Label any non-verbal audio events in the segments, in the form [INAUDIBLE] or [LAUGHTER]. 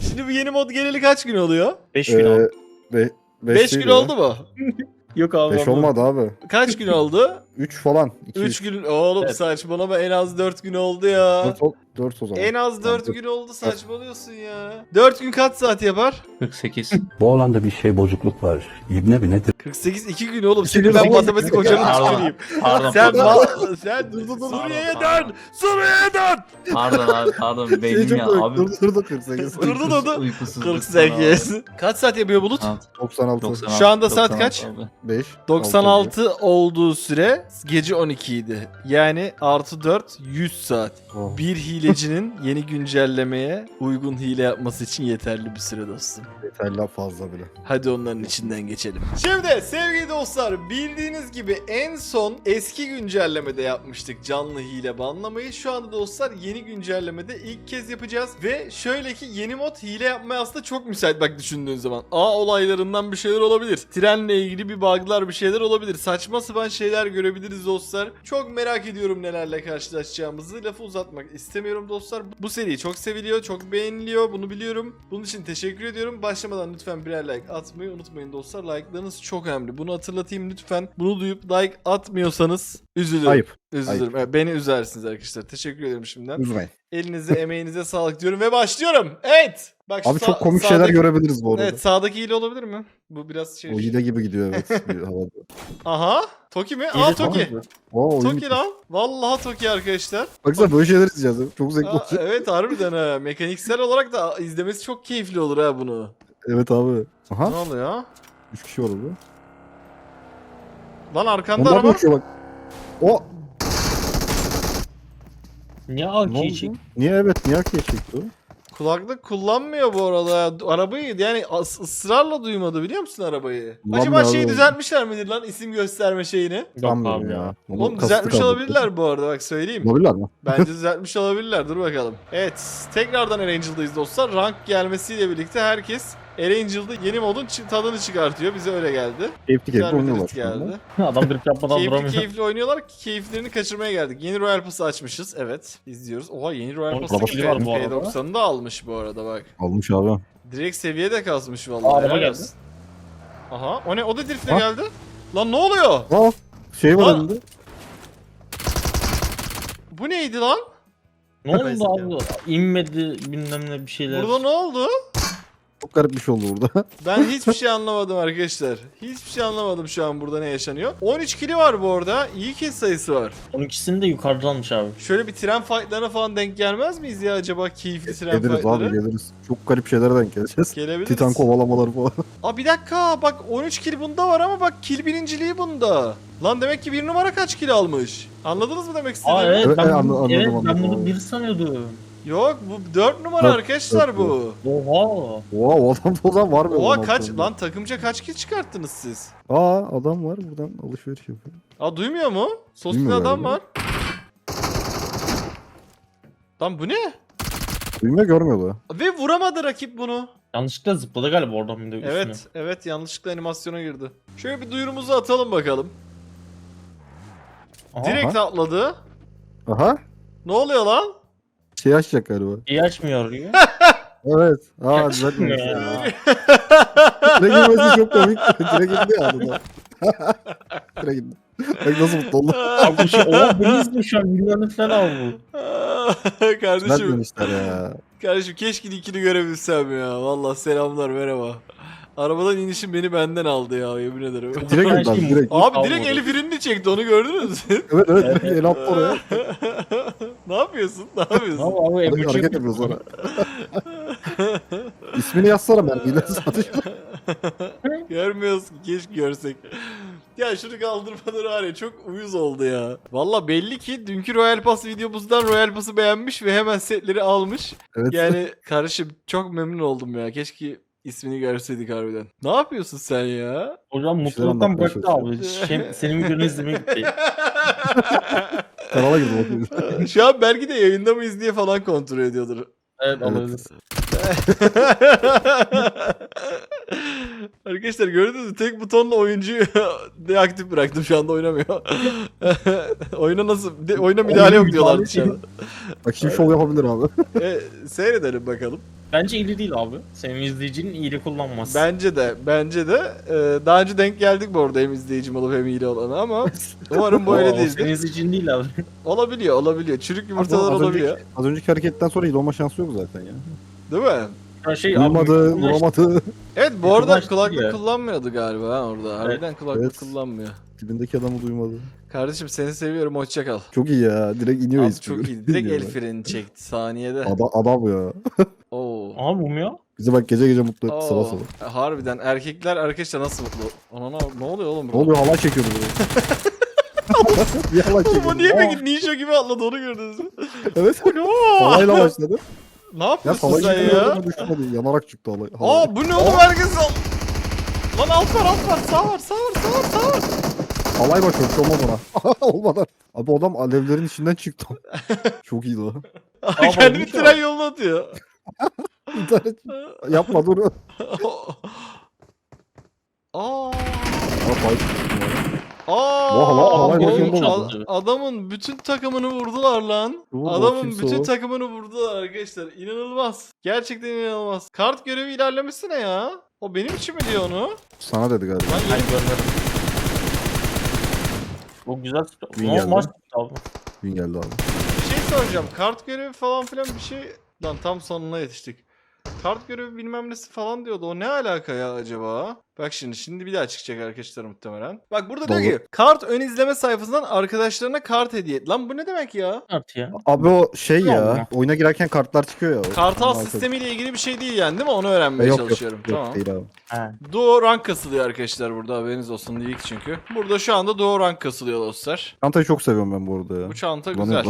Şimdi bu yeni mod geleli kaç gün oluyor? 5 gün Ee, oldu. be, 5 gün oldu mu? Yok abi. 5 olmadı abi. Kaç gün oldu? [LAUGHS] 3 falan. 2 3 gün. Oğlum Evet. saçmalama en az 4 gün oldu ya. 4, 4 o zaman. En az 4 Tamam, gün oldu saçmalıyorsun ya. 4 gün kaç saat yapar? 48. [LAUGHS] Bu alanda bir şey bozukluk var. İbne mi nedir? 48 2 gün oğlum. İki Seni gün ben matematik hocanı Pardon. tüküreyim. Pardon Sen pardon. ma- sen Dur, dur, dur. Suriye'ye Pardon, dön. Suriye'ye dön. Pardon abi pardon Şey beynim ya abi. Dur dur dur 48. Durdu da [LAUGHS] da. Uykusuz. 48. Kaç saat yapıyor Bulut? 96. Şu anda saat kaç? 5. 96 olduğu süre gece 12 idi. Yani artı 4 100 saat. Oh. Bir hilecinin [LAUGHS] yeni güncellemeye uygun hile yapması için yeterli bir süre dostum. Yeterli fazla bile. Hadi onların içinden geçelim. Şimdi sevgili dostlar bildiğiniz gibi en son eski güncellemede yapmıştık canlı hile banlamayı. Şu anda dostlar yeni güncellemede ilk kez yapacağız. Ve şöyle ki yeni mod hile yapmaya aslında çok müsait bak düşündüğün zaman. A olaylarından bir şeyler olabilir. Trenle ilgili bir bug'lar bir şeyler olabilir. Saçma sapan şeyler görebiliriz dostlar. Çok merak ediyorum nelerle karşılaşacağımızı. Lafı uzatmak istemiyorum dostlar. Bu seri çok seviliyor, çok beğeniliyor. Bunu biliyorum. Bunun için teşekkür ediyorum. Başlamadan lütfen birer like atmayı unutmayın dostlar. Like'larınız çok önemli. Bunu hatırlatayım lütfen. Bunu duyup like atmıyorsanız üzülürüm. Ayıp. Üzülürüm. Evet, beni üzersiniz arkadaşlar. Teşekkür ederim şimdiden. Üzmeyin. Elinize emeğinize sağlık diyorum ve başlıyorum. Evet. Bak Abi çok komik şeyler sağdaki- görebiliriz bu arada. Evet sağdaki hile olabilir mi? Bu biraz şey. O hile gibi gidiyor evet. [LAUGHS] Aha. Toki mi? Aa Toki. Oyun Toki lan. Vallahi Toki arkadaşlar. Baksana böyle şeyler izleyeceğiz. Çok zevkli Aa, olacak. evet harbiden ha. Mekaniksel olarak da izlemesi çok keyifli olur ha bunu. Evet abi. Ne Aha. oluyor? 3 kişi var orada. Lan arkanda Onlar araba. bak. O Niye ne AK oldu? çek? Niye evet niye arkaya çekti o? Kulaklık kullanmıyor bu arada. Arabayı yani as- ısrarla duymadı biliyor musun arabayı? Kullanmıyor Acaba abi şeyi oğlum. düzeltmişler midir lan isim gösterme şeyini? Sanmıyorum ya. Onu Oğlum kastı düzeltmiş kaldı. olabilirler bu arada bak söyleyeyim. Olabilirler mi? Bence [LAUGHS] düzeltmiş olabilirler. Dur bakalım. Evet. Tekrardan Erangel'dayız dostlar. Rank gelmesiyle birlikte herkes Erangel'da yeni modun tadını çıkartıyor. Bize öyle geldi. Keyifli keyifli oynuyorlar. geldi. [LAUGHS] Adam drift yapmadan Keyifli duramıyor. keyifli oynuyorlar. Keyiflerini kaçırmaya geldik. Yeni Royal Pass'ı açmışız. Evet. izliyoruz. Oha yeni Royal Pass'ı araba var bu arada. P90'ı da almış bu arada bak. Almış abi. Direkt seviye de kasmış vallahi. Araba geldi. Aha. O ne? O da driftle Ha? geldi. Lan ne oluyor? Aa şey var elinde. Bu neydi lan? Ne oldu abi? İnmedi bilmem ne bir şeyler. Burada ne oldu? Çok garip bir şey oldu burada. [LAUGHS] Ben hiçbir şey anlamadım arkadaşlar. Hiçbir şey anlamadım şu an burada ne yaşanıyor. 13 kili var bu arada. İyi kill sayısı var. Onunkisini de yukarıdan almış abi. Şöyle bir tren fightlarına falan denk gelmez miyiz ya acaba keyifli tren geliriz abi fightları? geliriz. Çok garip şeylere denk geleceğiz. Gelebiliriz. Titan kovalamaları falan. Aa bir dakika bak 13 kill bunda var ama bak kill birinciliği bunda. Lan demek ki bir numara kaç kill almış? Anladınız mı demek istediğimi? Aa evet, Evet, ben, evet, bunu, anladım, evet, anladım, ben bunu anladım. bir sanıyordum. Yok bu 4 numara arkadaşlar bu. Oha. Oha o adam o zaman var mı? Oha kaç lan takımca kaç kill çıkarttınız siz? Aa adam var buradan alışveriş yapıyor. Aa duymuyor mu? Sos bir Duymuyor adam galiba. var. Lan bu ne? Duymuyor görmüyor da. Ve vuramadı rakip bunu. Yanlışlıkla zıpladı galiba oradan bir de üstüne. Evet, evet yanlışlıkla animasyona girdi. Şöyle bir duyurumuzu atalım bakalım. Aha. Direkt atladı. Aha. Ne oluyor lan? Şey açacak galiba. İyi açmıyor ya. [LAUGHS] Evet. Aa düzeltmemiş. ya. ya. Direkt girmesi çok komik. Direkt gitti ya adam. [LAUGHS] Direkt gitti. Bak nasıl mutlu oldu. Abi bu şey beni izliyor şu an milyonu falan abi bu. [LAUGHS] kardeşim, Düzeltmemişler ya. kardeşim keşke ikini görebilsem ya. Vallahi selamlar merhaba. Arabadan inişim beni benden aldı ya yemin ederim. Direkt abi şey direkt. Abi direkt eli frenini çekti onu gördünüz mü? Evet evet Evet. direkt el attı oraya. [LAUGHS] ne yapıyorsun? Ne yapıyorsun? Abi abi Hareket emoji hareket yapıyor sonra. [LAUGHS] İsmini yazsana ben. Yine satış. [LAUGHS] Görmüyoruz ki keşke görsek. Ya şunu kaldırmaları var ya çok uyuz oldu ya. Valla belli ki dünkü Royal Pass videomuzdan Royal Pass'ı beğenmiş ve hemen setleri almış. Evet. Yani kardeşim çok memnun oldum ya. Keşke ismini görseydik harbiden. Ne yapıyorsun sen ya? Hocam mutluluktan bıraktı abi. Şey, senin videonu izlemeye gitti. [LAUGHS] Kanala girdim. Şu an belki de yayında mıyız diye falan kontrol ediyordur. Evet Evet. alırız. [LAUGHS] Arkadaşlar gördünüz mü? Tek butonla oyuncuyu [LAUGHS] deaktif bıraktım şu anda oynamıyor. [LAUGHS] oyuna nasıl de, oyuna müdahale yok diyorlar dışarıda. Bak şimdi şov yapabilir abi. E, seyredelim bakalım. Bence iyi değil abi. Senin izleyicinin iyili kullanmaz. Bence de, bence de. Ee, daha önce denk geldik bu arada hem izleyicim olup hem iyili olana ama umarım bu öyle Oo, Senin değildir. izleyicinin değil abi. Olabiliyor, olabiliyor. Çürük yumurtalar az olabiliyor. Önceki, az önceki hareketten sonra iyi olma şansı yok zaten ya. Değil mi? Her şey Vurmadı, abi, vuramadı. Evet bu arada Yakınlaştı kulaklık ya. kullanmıyordu galiba ha orada. Harbiden kulaklık Evet. kullanmıyor. Dibindeki adamı duymadı. Kardeşim seni seviyorum hoşça kal. Çok iyi ya. Direkt iniyor Abi çok iyi. Direkt el İniyor. freni çekti saniyede. Adam, adam ya. Oo. Abi bu mu ya? Bizi bak gece gece mutlu etti sabah Oo. sabah. Harbiden erkekler arkadaşlar nasıl mutlu? Ona ne, ne oluyor oğlum? Ne oluyor halay çekiyordu böyle. [LAUGHS] bir halay Oğlum çekiyordu. o niye Aa, peki ninja gibi atladı onu gördünüz mü? Evet. Halayla başladı. Ne Ya yapıyorsun halay sen ya? düşmedi. Yanarak çıktı halay. Aa bu ne oğlum herkes al. Lan alt var alt var sağ var sağ var sağ var sağ var. Halay başlıyor. Hiç olmaz ona. [LAUGHS] Olmadan. Abi adam alevlerin içinden çıktı. [LAUGHS] Çok iyi lan. Kendini tren yoluna atıyor. [LAUGHS] İnternet. Yapma dur. Aa. Aa. Aa. Vah lan, alay oğlum, başında ad- oldu. adamın bütün takımını vurdular lan. Vurdu, Adamın kimse bütün o. takımını vurdular arkadaşlar. İnanılmaz. Gerçekten inanılmaz. Kart görevi ilerlemesi ne ya? O benim için mi diyor onu? Sana dedi galiba. Ben Ben yeni... görmedim. Bu güzel. Win Ama geldi. maç abi. Geldi abi. bir şey soracağım. Kart görevi falan filan bir şey... Lan tam sonuna yetiştik. Kart görevi bilmem nesi falan diyordu. O ne alaka ya acaba? Bak şimdi şimdi bir daha çıkacak arkadaşlar muhtemelen. Bak burada diyor Dolu. ki kart ön izleme sayfasından arkadaşlarına kart hediye et. Lan bu ne demek ya? At ya. Abi o şey ya. Tamam. Oyuna girerken kartlar çıkıyor ya. Kartal sistemiyle ilgili bir şey değil yani değil mi? Onu öğrenmeye Yok yok. çalışıyorum. Yok tamam. değil abi. He. Duo rank kasılıyor arkadaşlar burada haberiniz olsun League çünkü. Burada şu anda Duo rank kasılıyor dostlar. Çantayı çok seviyorum ben bu arada ya. Bu çanta güzel.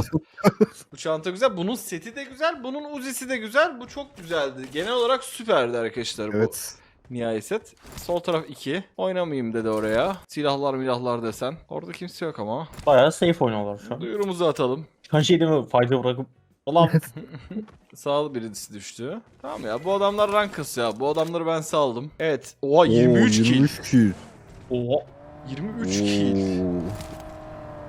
Bu çanta güzel. Bunun seti de güzel. Bunun uzisi de güzel. Bu çok güzeldi. Genel olarak süperdi arkadaşlar bu evet. nihai set. Sol taraf 2. Oynamayayım dedi oraya. Silahlar milahlar desen. Orada kimse yok ama. Bayağı safe oynuyorlar şu an. Duyurumuzu atalım. Çıkan şey değil mi? Fayda bırakıp. Ulan [LAUGHS] Sağlı birisi düştü. Tamam ya bu adamlar rank kasıyor. ya. Bu adamları ben saldım. Evet. Oha 23 Oo, kill. 23 kill. Oha. 23 kill.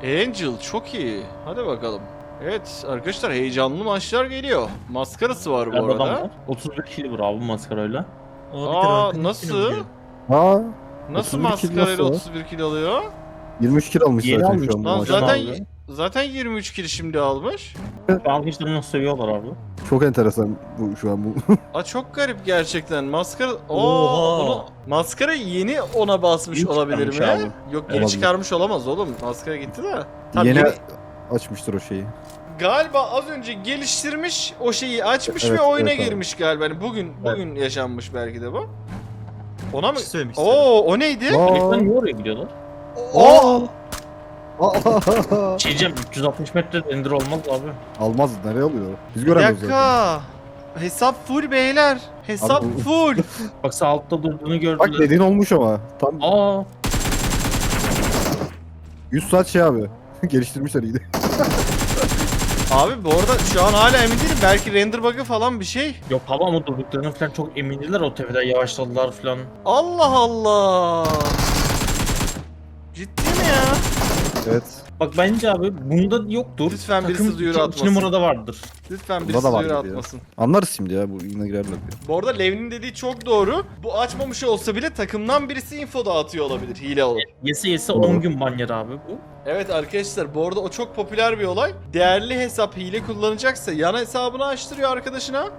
Angel çok iyi. Hadi bakalım. Evet arkadaşlar heyecanlı maçlar geliyor. Maskarası var bu Nerede adam arada. var? 31 kilo var abi maskarayla. Aa nasıl? Ha, Nasıl 31 kill maskarayla nasıl? 31 kilo alıyor? 23 kill almış Yeni zaten almış şu an bu Lan maçta. zaten abi. zaten 23 kilo şimdi almış. Arkadaşlarını nasıl seviyorlar abi. Çok enteresan bu şu an bu. [LAUGHS] Aa çok garip gerçekten. Maskara Oo, Oha. bunu maskara yeni ona basmış Yeni olabilir mi? çıkarmış Yok yeni Olabilir. çıkarmış olamaz oğlum. Maskara gitti de. Tabii Yeni yeni- açmıştır o şeyi. galiba az önce geliştirmiş o şeyi açmış Evet, ve oyuna evet abi. girmiş galiba. Yani bugün bugün yaşanmış belki de bu. Ona mı? Bir şey söylemek Oo o neydi? Herifler niye oraya gidiyorlar? Oo. Aa! Şey diyeceğim 360 metre ender olmaz abi. Almaz nereye alıyor? Biz Bir göremiyoruz zaten. dakika. Hesap full beyler. Hesap Abi- full. [LAUGHS] Bak sağ altta durduğunu gördüler. Bak dediğin olmuş ama. Tam Aa 100 saat şey abi. [LAUGHS] Geliştirmişler iyi de. Abi bu arada şu an hala emin değilim. Belki render bug'ı falan bir şey. yok hava ama durduklarını falan çok emindiler o tepeden yavaşladılar falan. Allah Allah. Ciddi mi ya? Evet. Bak bence abi bunda yoktur. Lütfen birisi Takım duyuru iki- atmasın. iki numarada vardır. Lütfen Bunda birisi da var duyuru gibi ya. atmasın. Anlarız şimdi ya bu yine girerler diye. Bu arada Lev'nin dediği çok doğru. Bu açmamış olsa bile takımdan birisi info dağıtıyor olabilir hile olup. Yese yese Doğru. 10 gün ban yer abi bu. Evet arkadaşlar bu arada o çok popüler bir olay. Değerli hesap hile kullanacaksa yan hesabını açtırıyor arkadaşına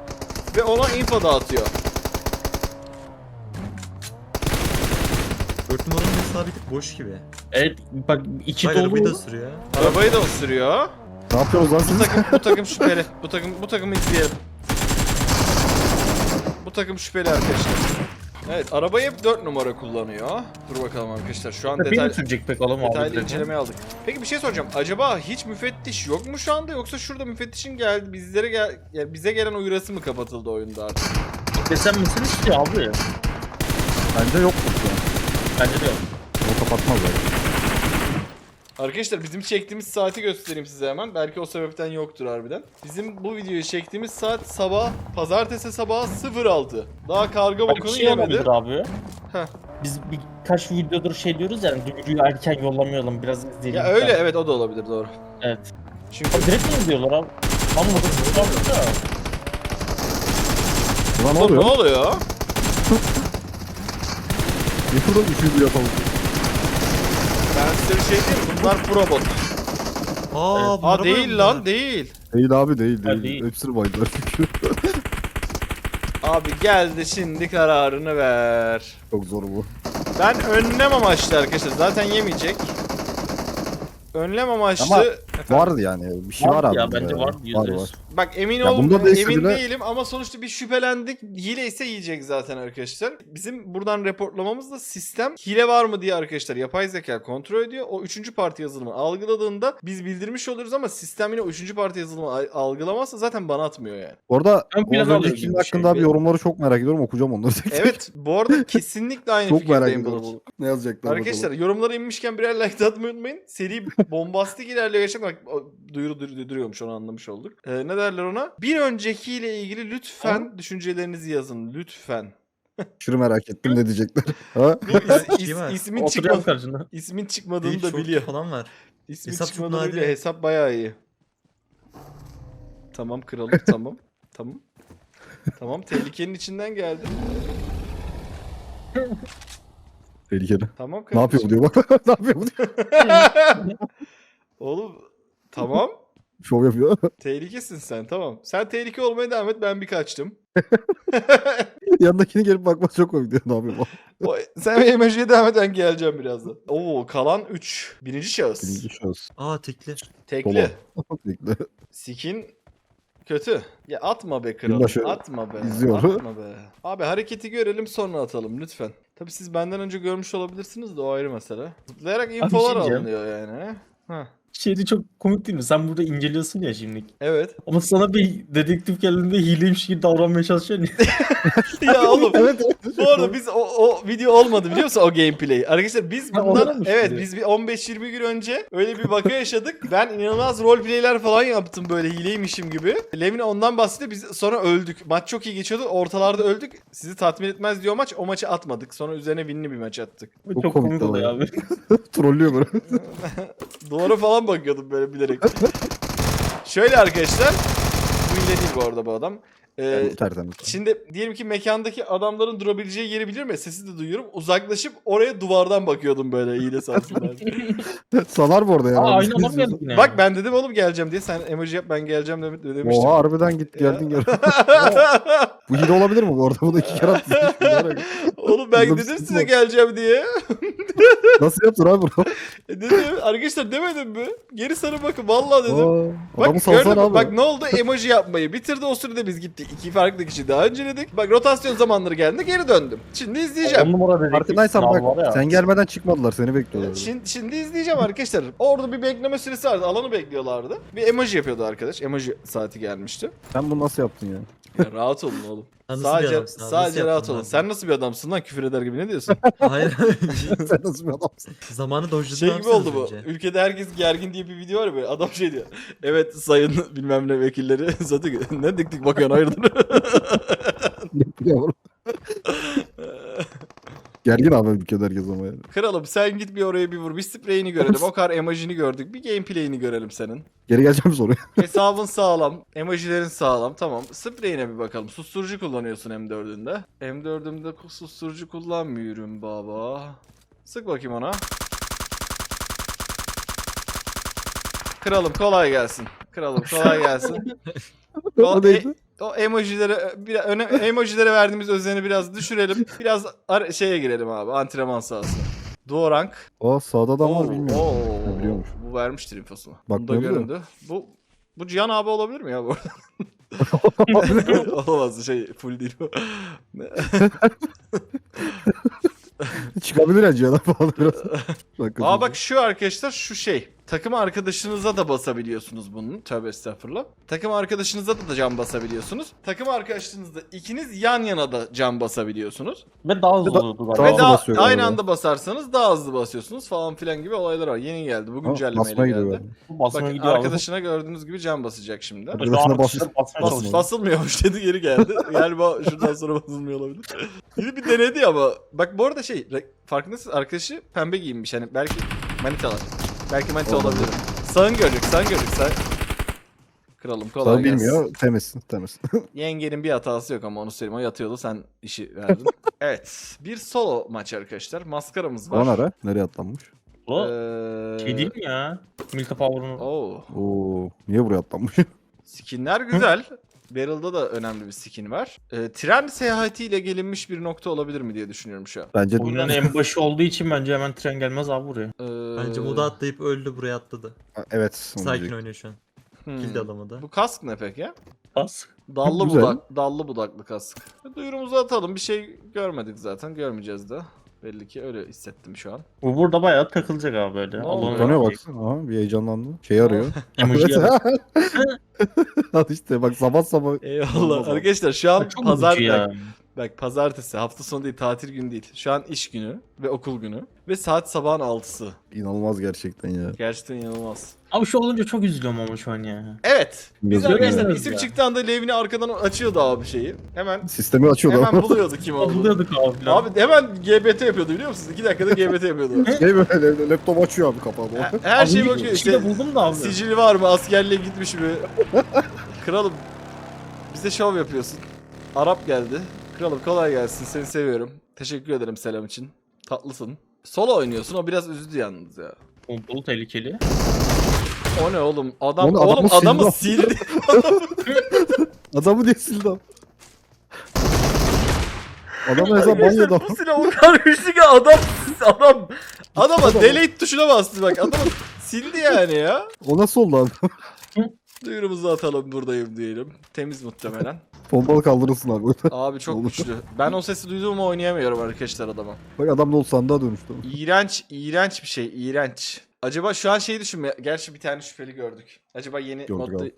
ve ona info dağıtıyor. 4 numaranın hesabı bir tık boş gibi. Evet bak iki Vay arabayı da dolu. sürüyor. Arabayı da ısırıyor. Ne yapıyorsunuz lan Bu siz? takım bu takım şüpheli. Bu takım bu takımı izleyelim. Bu takım şüpheli arkadaşlar. Evet arabayı hep 4 numara kullanıyor. Dur bakalım arkadaşlar şu an Beni detay, mi sürecek pek abi? detaylı incelemeye aldık. Peki bir şey soracağım. Acaba hiç müfettiş yok mu şu anda yoksa şurada müfettişin geldi bizlere gel yani bize gelen uyarısı mı kapatıldı oyunda artık? Desem misiniz ki abi? Bence yok an. Bence de yok. O kapatmaz yani. Arkadaşlar bizim çektiğimiz saati göstereyim size hemen. Belki o sebepten yoktur harbiden. Bizim bu videoyu çektiğimiz saat sabah, pazartesi sabahı 06. Daha karga Belki bokunu şey yemedi. olabilir abi. Heh. Biz birkaç videodur şey diyoruz yani duyuruyu erken yollamayalım biraz izleyelim. Ya öyle evet o da olabilir doğru. Evet. Çünkü Abi direkt mi diyorlar abi? Lan bu da Lan ne Oğlum ne oluyor? oluyor? [LAUGHS] Ne şurada üçüncü yapalım. Size bir şey diyeyim mi? Bunlar pro bot. Aa, Aa bunlara değil lan bunlar. değil. Değil abi değil değil. değil. Hepsini baydılar çünkü. [LAUGHS] Abi geldi şimdi kararını ver. Çok zor bu. Ben önlem amaçlı arkadaşlar zaten yemeyecek. Önlem amaçlı Ama Vardı yani. Bir şey var, Var abi. ya, bunda bence ya. var, Var var. Bak emin Ya ol emin bile- değilim ama sonuçta bir şüphelendik. Hile ise yiyecek zaten arkadaşlar. Bizim buradan reportlamamız da sistem hile var mı diye arkadaşlar yapay zeka kontrol ediyor. O üçüncü parti yazılımı algıladığında biz bildirmiş oluyoruz ama sistem yine üçüncü parti yazılımı al- algılamazsa zaten bana atmıyor yani. Orada az önceki hakkında şey. bir yorumları çok merak ediyorum. Okuyacağım onları. Evet bu arada [LAUGHS] kesinlikle aynı Çok merak fikirdeyim ediyorum. bunu. Ne yazacaklar Arkadaşlar bakalım. yorumlara inmişken birer like atmayı unutmayın. Seri bombastik ilerliyor gerçekten. Bak o duyuru duyuru duruyormuş onu anlamış olduk. Ee, ne derler ona? Bir öncekiyle ilgili lütfen düşüncelerinizi yazın. Lütfen. Aşırı merak ettim ne diyecekler. Ha? Bu is- Şey is- var. ismin, çıkma- ismin çıkmadığını Değil, da biliyor. falan var. İsmin Hesap çıkmadığını biliyor. Hesap bayağı iyi. Tamam kralım [LAUGHS] tamam. Tamam. Tamam tehlikenin içinden geldi. Tehlikeli. Tamam Ne yapıyor bu diyor bak. [LAUGHS] ne yapıyor bu diyor. [LAUGHS] Oğlum tamam. Şov yapıyor. [LAUGHS] Tehlikesin sen tamam. Sen tehlike olmaya devam et ben bir kaçtım. [LAUGHS] Yanındakini gelip bakması çok komik diyor. Ne bu? [LAUGHS] O, sen emojiye devam et ben geleceğim birazdan. Oo kalan 3. Birinci şahıs. Birinci şahıs. Aa tekli. Tekli. Bekle. Skin kötü. Ya atma be kralım. Yılbaşı Atma be. izliyor. Atma be. Abi hareketi görelim sonra atalım lütfen. Tabi siz benden önce görmüş olabilirsiniz de o ayrı mesele. Zıplayarak infolar şey diyeceğim. alınıyor yani. Ha. Şey de çok komik değil mi? Sen burada inceliyorsun ya şimdi. Evet. Ama sana bir dedektif geldiğinde hileymiş gibi davranmaya çalışıyorsun ya. [LAUGHS] ya oğlum evet evet. Bu arada biz o, o video olmadı biliyor musun o gameplay? Arkadaşlar biz Ha, bundan olmamış evet mıydı? biz bir 15-20 gün önce öyle bir vaka yaşadık. Ben inanılmaz roleplay'ler falan yaptım böyle hileymişim gibi. Levin ondan bahsetti biz sonra öldük. Maç çok iyi geçiyordu ortalarda öldük. Sizi tatmin etmez diyor maç o maçı atmadık. Sonra üzerine winli bir maç attık. Bu Çok çok komik komik oluyor oluyor. abi. [LAUGHS] Trollüyor böyle. Duvara [LAUGHS] falan bakıyordum böyle bilerek. Şöyle arkadaşlar. Bu hile değil bu arada bu adam. Ee, Tertemiz. Şimdi diyelim ki mekandaki adamların durabileceği yeri biliyorum ya sesi de duyuyorum. Uzaklaşıp oraya duvardan bakıyordum böyle hile sansınlar. [LAUGHS] Salar bu arada ya. Aa aynı adam geldi yine. Bak ben dedim oğlum geleceğim diye sen emoji yap ben geleceğim dem demiştim. Oha harbiden git geldin gel. [LAUGHS] bu hile olabilir mi bu arada? Bunu iki kere [LAUGHS] oğlum ben Bunda bir dedim sıkıntı size var. geleceğim diye. Nasıl yaptın abi bunu? E dedim arkadaşlar demedim mi? Geri sarı bakın vallahi dedim. Aa, adamı Bak salsana gördün mü? abi. Bak ne oldu? Emoji yapmayı bitirdi o sırada biz gittik. İki farklı kişi daha önceledik. Bak rotasyon zamanları geldi geri döndüm. Şimdi izleyeceğim. On numara dedektif. Farkındaysan sınav var bak sen gelmeden çıkmadılar seni bekliyorlar. Şimdi, şimdi izleyeceğim arkadaşlar. Orada bir bekleme süresi vardı. Alanı bekliyorlardı. Bir emoji yapıyordu arkadaş. Emoji saati gelmişti. Sen bunu nasıl yaptın ya? Ya rahat olun oğlum. Sen nasıl bir sadece adamsın abi? Nasıl sadece yaptın rahat olun. lan? Sen nasıl bir adamsın lan küfür eder gibi ne diyorsun? [LAUGHS] Hayır. [LAUGHS] sen nasıl bir adamsın? Zamanı dojladın şey abi gibi oldu bu. önce. Ülkede herkes gergin diye bir video var ya böyle. Adam şey diyor. Evet sayın bilmem ne vekilleri. [LAUGHS] Zaten ne dik dik bakıyorsun hayırdır? Yavrum. Gergin abi ülkede herkes ama yani. Kralım sen git bir oraya bir vur. Bir spreyini görelim. O kadar emojini gördük. Bir gameplay'ini görelim senin. Geri geleceğim soruya. [LAUGHS] Hesabın sağlam. Emojilerin sağlam. Tamam. Spreyine bir bakalım. Susturucu kullanıyorsun M4'ünde. M4'ümde ku- susturucu kullanmıyorum baba. Sık bakayım ona. Kralım kolay gelsin. Kralım kolay gelsin. [LAUGHS] o e, o emojilere bir öne, emojilere verdiğimiz özeni biraz düşürelim. Biraz ar- şeye girelim abi. Antrenman sahası. Duo rank. Aa sağda adam var bilmiyorum. oo. Biliyormuş. Bu vermiştir infosunu. Bak, Bunda ne oluyor? göründü. Bu bu Cihan abi olabilir mi ya bu arada? [LAUGHS] [LAUGHS] Olamaz şey full değil bu. Çıkabilir ya Cihan falan biraz. Aa bak şu arkadaşlar şu şey. Takım arkadaşınıza da basabiliyorsunuz bunun. Tövbe estağfurullah. Takım arkadaşınıza da, da cam basabiliyorsunuz. Takım arkadaşınızda ikiniz yan yana da cam basabiliyorsunuz. Ve daha hızlı da- oldu. daha Ve hızlı daha basıyor aynı galiba. anda basarsanız daha hızlı basıyorsunuz falan filan gibi olaylar var. Yeni geldi. Bu güncellemeyle basmaya geldi. gidiyor. Basmaya Bak gidiyor abi. arkadaşına gördüğünüz gibi cam basacak şimdi. Şu Arkadaşına an bas- basmaya Bas, çalışıyor. basılmıyormuş dedi geri geldi. [LAUGHS] Galiba şuradan sonra basılmıyor olabilir. Yine bir denedi ama. Bak bu arada şey re- farkındasınız arkadaşı pembe giyinmiş. Hani belki manitalar. Belki manita Olabilir. Sağın görecek sağın görecek sağ. Kralım kolay Sana gelsin. bilmiyor. Temiz. Temiz. Yengenin bir hatası yok ama onu söyleyeyim. O yatıyordu sen işi verdin. [LAUGHS] evet. Bir solo maç arkadaşlar. Maskaramız var. Lan ara. Nereye atlanmış? O Ee, şey değil mi ya? Milka Power'un Oo. Oo. Niye buraya atlanmış? [LAUGHS] Skinler güzel. Barrel'da da önemli bir skin var. Ee, tren seyahatiyle gelinmiş bir nokta olabilir mi diye düşünüyorum şu an. Bence oyunun en başı olduğu için bence hemen tren gelmez abi buraya. Ee, Bence moda atlayıp öldü buraya atladı. Evet. onu Sakin diyecektim. oynuyor şu an. hmm. Kill de alamadı. Bu kask ne peki? Bas. Dallı Güzel. budak, dallı budaklı kask. Duyurumuzu atalım. Bir şey görmedik zaten. Görmeyeceğiz de. Belli ki öyle hissettim şu an. Bu burada bayağı takılacak abi böyle. Ne? Allah'ın Tanıyor verdiği baksana. Aha, bir heyecanlandı. Şey arıyor. [LAUGHS] Emoji ya. [LAUGHS] Al işte bak sabah sabah. Eyvallah. Olmaz abi. Arkadaşlar şu an Çok pazar ya. Bak, pazartesi hafta sonu değil tatil günü değil. Şu an iş günü ve okul günü ve saat sabahın 6'sı. İnanılmaz gerçekten ya. Gerçekten inanılmaz. Abi şu olunca çok üzülüyorum ama şu an ya. Evet. Biz Yazık arkadaşlar isim çıktığı anda Levni arkadan açıyordu abi şeyi. Hemen Sistemi açıyordu hemen ama. [LAUGHS] buluyordu kim olduğunu. Buluyorduk abi. falan. Abi hemen GBT yapıyordu biliyor musunuz? 2 dakikada GBT yapıyordu. Şey böyle laptop açıyor abi kapağı. Her- Her Abi şeye bir- bakıyor içinde işte. buldum da abi. Sicili var mı? Askerliğe gitmiş mi? [LAUGHS] Kralım bize şov yapıyorsun. Arap geldi. Kralım kolay gelsin. Seni seviyorum. Teşekkür ederim selam için. Tatlısın. Solo oynuyorsun. O biraz üzdü yalnız ya. Pompalı tehlikeli. O ne oğlum? Adam Onu oğlum adamı adamı sildi. sildi. [LAUGHS] Adamı diye sildi abi. Adam hesap banyoda. Bu silah o kadar güçlü ki adam adam adama Adam- delete tuşuna bastı bak. Adamı sildi yani ya. O nasıl oldu abi? Duyurumuzu atalım buradayım diyelim. Temiz muhtemelen. Pompalı kaldırılsın abi. Abi çok [LAUGHS] güçlü. Ben o sesi duyduğumu oynayamıyorum arkadaşlar adama. Bak adam da sandığa dönüştü. İğrenç, iğrenç bir şey, iğrenç. Acaba şu an şeyi düşünme. Gerçi bir tane şüpheli gördük. Acaba yeni Gördük modda... abi.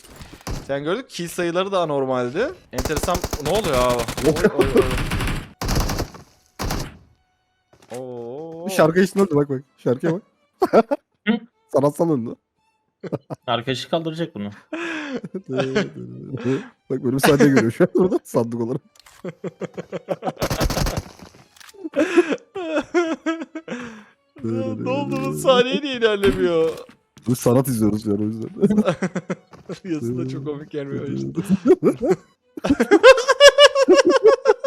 Sen gördük kill sayıları da anormaldi. Enteresan... Ne oluyor abi? [LAUGHS] Oy, oy, oy. Oo. Bir şarkı için öldü bak bak. Şarkıya bak. [LAUGHS] Sanatsal öndü. Arkadaşı kaldıracak bunu. [LAUGHS] bak böyle bir sahne görüyor şu an burada sandık olarak. ne oldu bu saniye niye ilerlemiyor? Biz sanat izliyoruz yani o yüzden. [LAUGHS] Yazı da çok komik gelmiyor işte.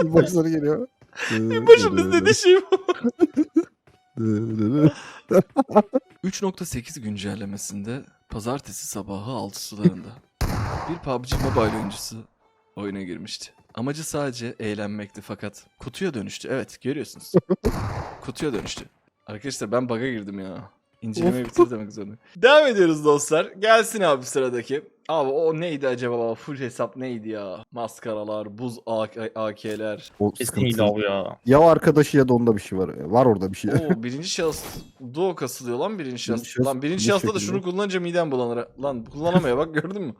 [LAUGHS] Başları geliyor. Başımız dedi şey bu. [LAUGHS] 3.8 güncellemesinde pazartesi sabahı 6 sularında bir PUBG Mobile oyuncusu oyuna girmişti. Amacı sadece eğlenmekti fakat kutuya dönüştü. Evet görüyorsunuz. kutuya dönüştü. Arkadaşlar ben bug'a girdim ya. İncelemeyi bitir demek zorunda. Devam ediyoruz dostlar. Gelsin abi sıradaki. Abi o neydi acaba? Full hesap neydi ya? Maskaralar, buz AK- AK'ler. O sıkıntı. abi ya. Ya o arkadaşı ya da onda bir şey var. Var orada bir şey. Oo birinci şahıs duo kasılıyor lan birinci şahıs. şahıs Lan birinci ne şahısta da şekilde? şunu kullanınca midem bulanır. Lan kullanamıyor bak gördün mü?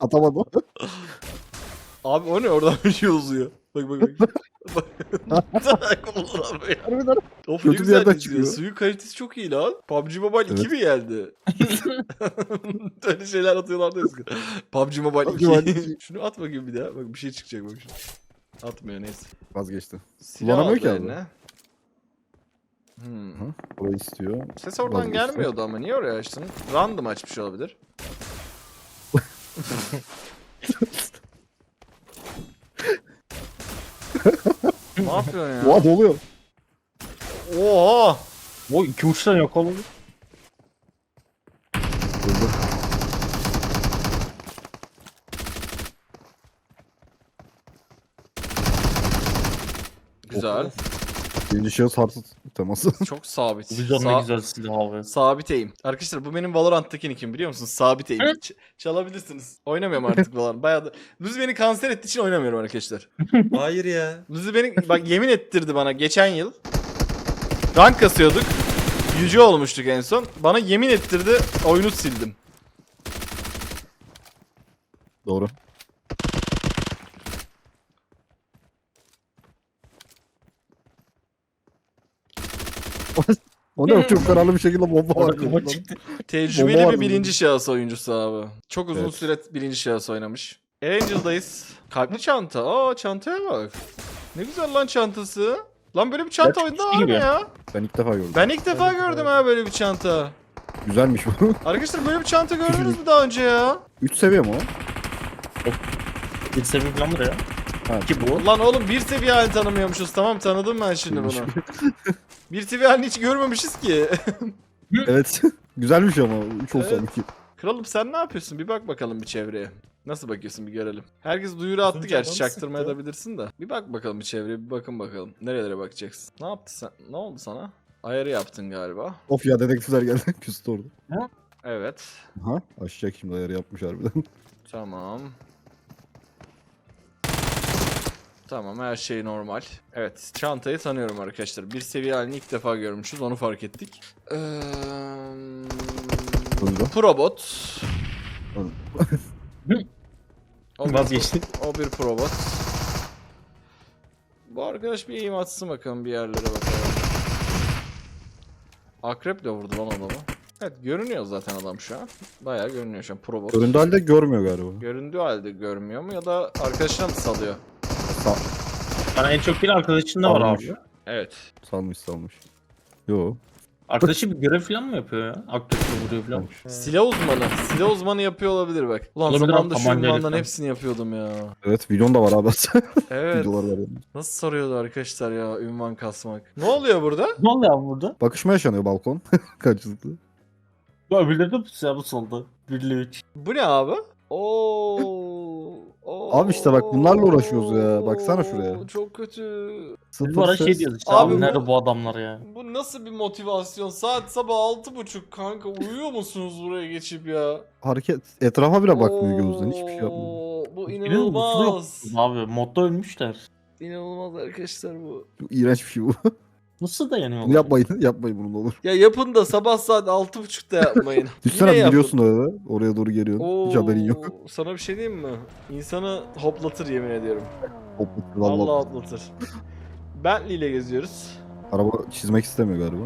Atamadım. [LAUGHS] Abi o ne oradan bir şey uzuyor. Bak bak bak. [LAUGHS] [LAUGHS] Harbiden. Of ne Kötü bir güzel yerden izliyor. çıkıyor. Suyun kalitesi çok iyi lan. PUBG Mobile 2 Evet. mi geldi? [LAUGHS] Öyle şeyler atıyorlardı eskiden. PUBG Mobile PUBG 2. Mobile 2. şunu at bakayım bir daha. Bak bir şey çıkacak bak şimdi. Atmıyor neyse. Vazgeçti. Silah Kullanamıyor aldı ki abi. eline. Hmm. Burayı istiyor. Ses oradan Vazgeçti. gelmiyordu ama niye oraya açtın? Random açmış olabilir. Ne yapıyorsun ya? Oha ne oluyor? Oha! O iki uçtan yok oldu. Öldü. Güzel. Birinci şahıs harsız teması. [LAUGHS] Çok sabit. Bu güzel Sa- ne güzel silah abi. Sabit aim. Arkadaşlar bu benim Valorant'taki nickim biliyor musunuz? Sabit aim. Ç- çalabilirsiniz. Oynamıyorum artık Valorant. [LAUGHS] Bayağı da... Luzi beni kanser ettiği için oynamıyorum arkadaşlar. [LAUGHS] Hayır ya. Luzi beni bak yemin ettirdi bana geçen yıl. Rank kasıyorduk. Yüce olmuştuk en son. Bana yemin ettirdi oyunu sildim. Doğru. O ne çok [LAUGHS] kararlı bir şekilde bomba var. Çıktı. Tecrübeli Bomba bir var birinci şahıs oyuncusu abi. Çok uzun Evet. süre birinci şahıs oynamış. Angel'dayız. Kalpli çanta. Aa çantaya bak. Ne güzel lan çantası. Lan böyle bir çanta oyunda var mı gibi. ya? Ben ilk defa gördüm. Ben ilk defa gördüm ha böyle bir çanta. Güzelmiş bu. [LAUGHS] Arkadaşlar böyle bir çanta gördünüz mü daha önce ya? 3 seviye mi o? Bir sebebi falandır ya. Ha, Ki bu. Lan oğlum bir seviye halini tanımıyormuşuz. Tamam tanıdım ben şimdi bunu. [LAUGHS] Bir seviye halini hiç görmemişiz ki. [LAUGHS] evet. [LAUGHS] Güzelmiş ama 3 olsa Evet. sanki. Kralım sen ne yapıyorsun? Bir bak bakalım bir çevreye. Nasıl bakıyorsun bir görelim. Herkes duyuru attı Uzunca gerçi çaktırmaya da bilirsin de. Bir bak bakalım bir çevreye bir bakın bakalım. Nerelere bakacaksın? Ne yaptı sen? Ne oldu sana? Ayarı yaptın galiba. Of ya dedektifler geldi. Küstü orada. Evet. Aha açacak şimdi ayarı yapmış harbiden. Tamam. Tamam her şey normal. Evet çantayı tanıyorum arkadaşlar. Bir seviye halini ilk defa görmüşüz onu fark ettik. Ee. Probot. O bir- Vazgeçti. O bir probot. Bu arkadaş bir eğim atsın bakalım bir yerlere bakalım. Akreple vurdu lan adamı. Evet görünüyor zaten adam şu an. Bayağı görünüyor şu an probot. Göründüğü halde görmüyor galiba. Göründüğü halde görmüyor mu ya da arkadaşına mı salıyor? Sa Bana en çok bir arkadaşında var Almış. abi. Evet. salmış salmış. Yo. Arkadaşı bir görev falan mı yapıyor ya? Akreple vuruyor falan. salmış. Silah uzmanı. Silah uzmanı yapıyor olabilir bak. Ulan Olabilir zamanında abi, şu tabancayla ünvandan hepsini yapıyordum ya. Evet videon da var abi. [LAUGHS] [LAUGHS] Evet. Videolar var. yani. Nasıl sarıyordu arkadaşlar ya ünvan kasmak. Ne oluyor burada? Ne oluyor abi burada? Bakışma yaşanıyor balkon. [LAUGHS] Karşılıklı. Bu öbürleri de pusuya bu solda. 1 ile 3. Bu ne abi? Oo. Oo. Abi işte bak bunlarla uğraşıyoruz ya. Baksana şuraya. Çok kötü. Biz bu ara ses. şey diyoruz işte Abi abi, bu- nerede bu adamlar ya? Bu nasıl bir motivasyon? Saat sabah altı buçuk kanka uyuyor musunuz buraya geçip ya? Hareket etrafa bile bakmıyor gözden. Hiçbir şey yapmıyor. Oo, Bu Birinin mutlu yok. inanılmaz. Abi modda ölmüşler. İnanılmaz arkadaşlar bu. Çok İğrenç bir şey bu. [LAUGHS] Nasıl dayanıyorlar? Bunu yapmayın. [LAUGHS] Yapmayın bunu ne olur. Ya yapın da sabah saat altı buçukta yapmayın. [LAUGHS] Düşsene Yine gidiyorsun öyle. Oraya doğru geliyorsun. Hiç haberin yok. Oo, Sana bir şey diyeyim mi? İnsanı hoplatır yemin ediyorum. Hop, Vallahi Vallahi. hoplatır. Bentley ile geziyoruz. Araba çizmek istemiyor galiba.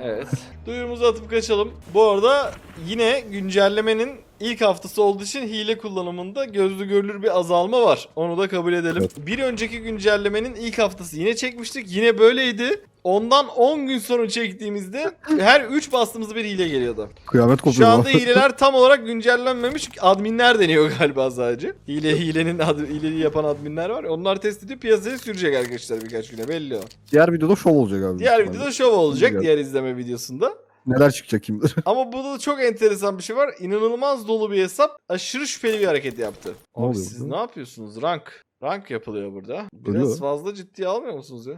Evet. Duyurumuzu atıp kaçalım. Bu arada yine güncellemenin ilk haftası olduğu için hile kullanımında gözlü görülür bir azalma var. Onu da kabul edelim. Evet. Bir önceki güncellemenin ilk haftası yine çekmiştik. Yine böyleydi. Ondan 10 gün sonra çektiğimizde her 3 bastığımızda bir hile geliyordu. Kıyamet kopuyor. Şu anda hileler tam olarak güncellenmemiş. Adminler deniyor galiba sadece. Hile hilenin ad, hileyi yapan adminler var. Onlar test ediyor piyasaya sürecek arkadaşlar birkaç güne belli o. Diğer videoda şov olacak abi. Diğer videoda şov olacak diğer izleme videosunda. Neler çıkacak kim bilir. Ama burada da çok enteresan bir şey var. İnanılmaz dolu bir hesap aşırı şüpheli bir hareket yaptı. Ne Abi oluyor siz burada? ne yapıyorsunuz? Rank. Rank yapılıyor burada. Biraz Ölüyor. fazla ciddiye almıyor musunuz ya?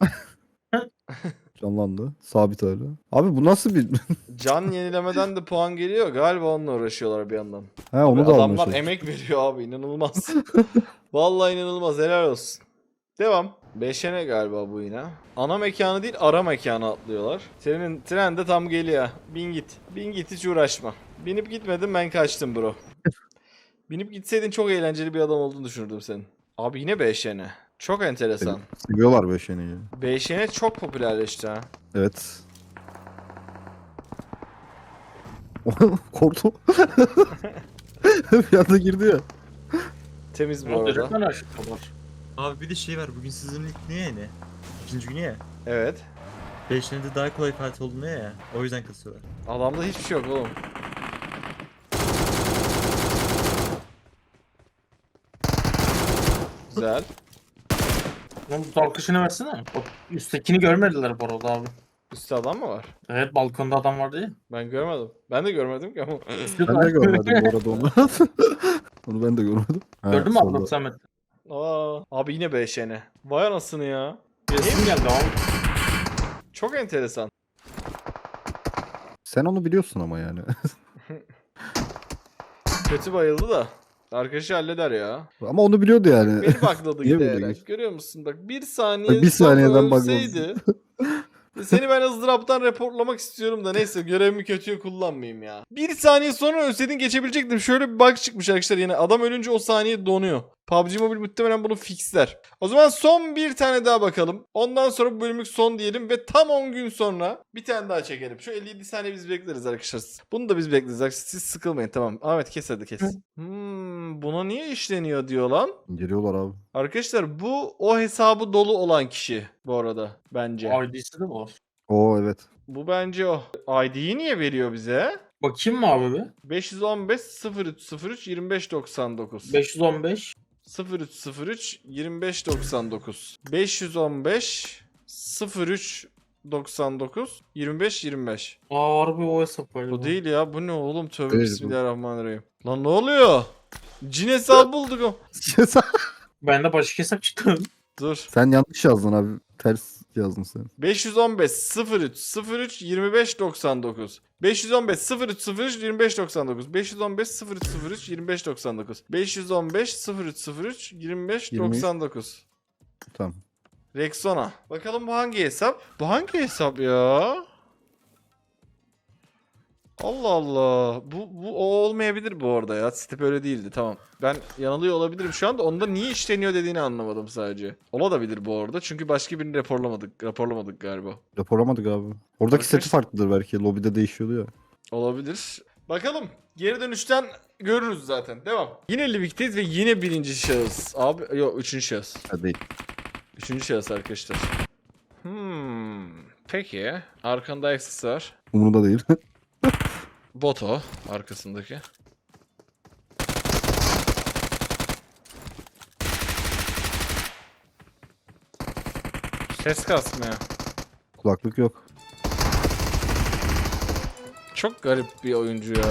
[LAUGHS] Canlandı. Sabit öyle. Abi bu nasıl bir... [LAUGHS] Can yenilemeden de puan geliyor. Galiba onunla uğraşıyorlar bir yandan. He onu da adamlar emek veriyor abi inanılmaz. [LAUGHS] Vallahi inanılmaz helal olsun. Devam. Beşene galiba bu yine. Ana mekanı değil ara mekanı atlıyorlar. Senin tren de tam geliyor. Bin git. Bin git hiç uğraşma. Binip gitmedim ben kaçtım bro. [LAUGHS] Binip gitseydin çok eğlenceli bir adam olduğunu düşünürdüm senin. Abi yine beşene. Çok enteresan. Seviyorlar şeyini. Beşene çok popülerleşti ha. Evet. [LAUGHS] Korktum. [LAUGHS] bir anda girdi ya. Temiz bu arada. Abi bir de şey var bugün sizin ilk niye yeni? İkinci günü ya. Evet. Beşlerinde daha kolay katil olunuyor ya. O yüzden kasıyorlar. Adamda hiçbir şey yok oğlum. Güzel. Lan bu arkadaşını versene. O üsttekini görmediler bu arada abi. Üstte adam mı var? Evet balkonda adam vardı ya. Ben görmedim. Ben de görmedim ki ama. Ben de görmedim bu arada onu. [LAUGHS] onu ben de görmedim. Ha, Gördün mü solda. abla Samet? Aa, abi yine beşene. Vay anasını ya. Resim geldi abi. Çok enteresan. Sen onu biliyorsun ama yani. [LAUGHS] Kötü bayıldı da. Arkadaşı halleder ya. ama onu biliyordu yani. Beni bakladı [LAUGHS] Niye giderek. Görüyor musun? Bak bir saniye bir saniyeden bakmadı. ölseydi. [LAUGHS] Seni ben ızdıraptan reportlamak istiyorum da neyse görevimi kötüye kullanmayayım ya. Bir saniye sonra ölseydin geçebilecektim. Şöyle bir bug çıkmış arkadaşlar yine. Adam ölünce o saniye donuyor. PUBG Mobile muhtemelen bunu fixler. O zaman son bir tane daha bakalım. Ondan sonra bu bölümlük son diyelim ve tam 10 gün sonra bir tane daha çekelim. Şu 57 saniye biz bekleriz arkadaşlar. Bunu da biz bekleriz arkadaşlar. Siz sıkılmayın tamam. Ahmet kes hadi kes. Hmm, buna niye işleniyor diyor lan. Geliyorlar abi. Arkadaşlar bu o hesabı dolu olan kişi bu arada bence. ID'si de var. Oo evet. Bu bence o. ID'yi niye veriyor bize? Bakayım mı abi bir? 515 0303 2599. 515. 0303 2599. 515 03 99 25 25. Aa harbi o hesap var. Bu değil ya. Bu ne oğlum? Tövbe Evet, bu. bismillahirrahmanirrahim. Lan ne oluyor? Cin hesabı [LAUGHS] bulduk o. Bende başka hesap çıktı. Dur. sen yanlış yazdın abi. Ters yazdın sen. 515 03 03 25 99 515 03 03 25 99 515 03 03 25 99 515 03 03 25 99 Tamam. Rexona. Bakalım bu hangi hesap? Bu hangi hesap ya? Allah Allah. Bu, bu o olmayabilir bu arada ya. Step öyle değildi. Tamam. Ben yanılıyor olabilirim şu anda. Onda niye işleniyor dediğini anlamadım sadece. Olabilir bu arada. Çünkü başka birini raporlamadık. Raporlamadık galiba. Raporlamadık abi. Oradaki seti Arkadaş- farklıdır belki. Lobide değişiyordu ya. Olabilir. Bakalım. Geri dönüşten görürüz zaten. Devam. Yine Livik'teyiz ve yine birinci şahıs. Abi yok üçüncü şahıs. Ha değil. Üçüncü şahıs arkadaşlar. Hmm. Peki. Arkanda aksesuar. Umurumda değil. [LAUGHS] Boto arkasındaki. Ses kasmıyor. Kulaklık yok. Çok garip bir oyuncu ya.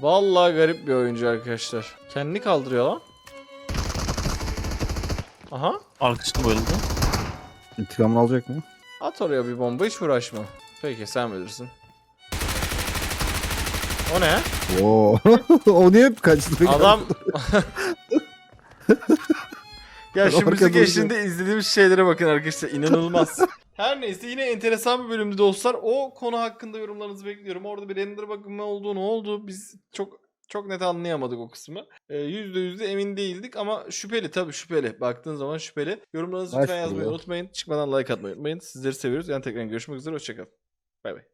Vallahi garip bir oyuncu arkadaşlar. Kendini kaldırıyor lan. Aha. Arkasını bayıldı. İntikamını alacak mı? At oraya bir bomba hiç uğraşma. Peki sen bilirsin. O ne? Oo. [LAUGHS] o niye hep kaçtı? Adam... [LAUGHS] ya şu müzik eşliğinde izlediğimiz şeylere bakın arkadaşlar inanılmaz. [LAUGHS] Her neyse yine enteresan bir bölümdü dostlar. O konu hakkında yorumlarınızı bekliyorum. Orada bir render bakımı oldu ne oldu biz çok çok net anlayamadık o kısmı. Ee, %100 de emin değildik ama şüpheli tabii şüpheli. Baktığın zaman şüpheli. Yorumlarınızı lütfen yazmayı ya. unutmayın. Çıkmadan like atmayı unutmayın. Sizleri seviyoruz. Yani tekrar görüşmek üzere. Hoşçakalın. Bay bay.